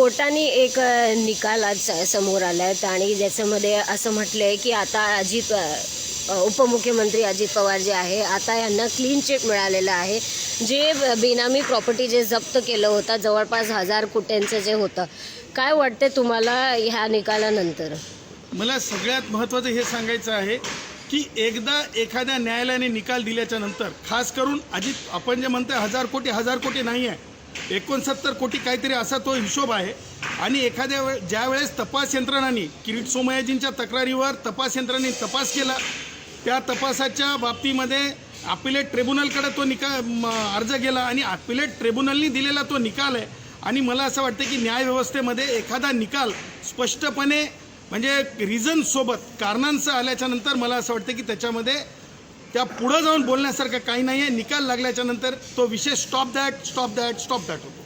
कोर्टाने एक अ, निकाल आज समोर आला आहे आणि ज्याच्यामध्ये असं म्हटलं आहे की आता अजित उपमुख्यमंत्री अजित पवार जे आहे आता यांना क्लीन चिट मिळालेलं आहे. जे बेनामी प्रॉपर्टी जे जप्त केलं होतं जवळपास हजार कोट्यांचं जे होतं. काय वाटते तुम्हाला ह्या निकालानंतर? मला सगळ्यात महत्त्वाचं हे सांगायचं आहे की एकदा एखाद्या न्यायालयाने निकाल दिल्याच्या नंतर खास करून अजित आपण जे म्हणतोय हजार कोटी हजार कोटी नाही आहे. एकोणसत्तर कोटी काहीतरी असा तो हिशोब आहे. आणि एखाद्या वे ज्या वेळेस तपास यंत्रणांनी किरीट सोमयाजींच्या तक्रारीवर तपास यंत्रणांनी तपास केला त्या तपासाच्या बाबतीमध्ये अपिलेट ट्रिब्युनलकडे तो निकाल अर्ज गेला आणि अपिलेट ट्रिब्युनलनी दिलेला तो निकाल आहे. आणि मला असं वाटतं की न्यायव्यवस्थेमध्ये एखादा निकाल स्पष्टपणे म्हणजे रिझनसोबत कारणांचं आल्याच्यानंतर मला असं वाटतं की त्याच्यामध्ये त्या पुढं जाऊन बोलण्यासारखं काही नाही आहे निकाल लागल्याच्यानंतर तो विषय stop that stop that stop that होतो.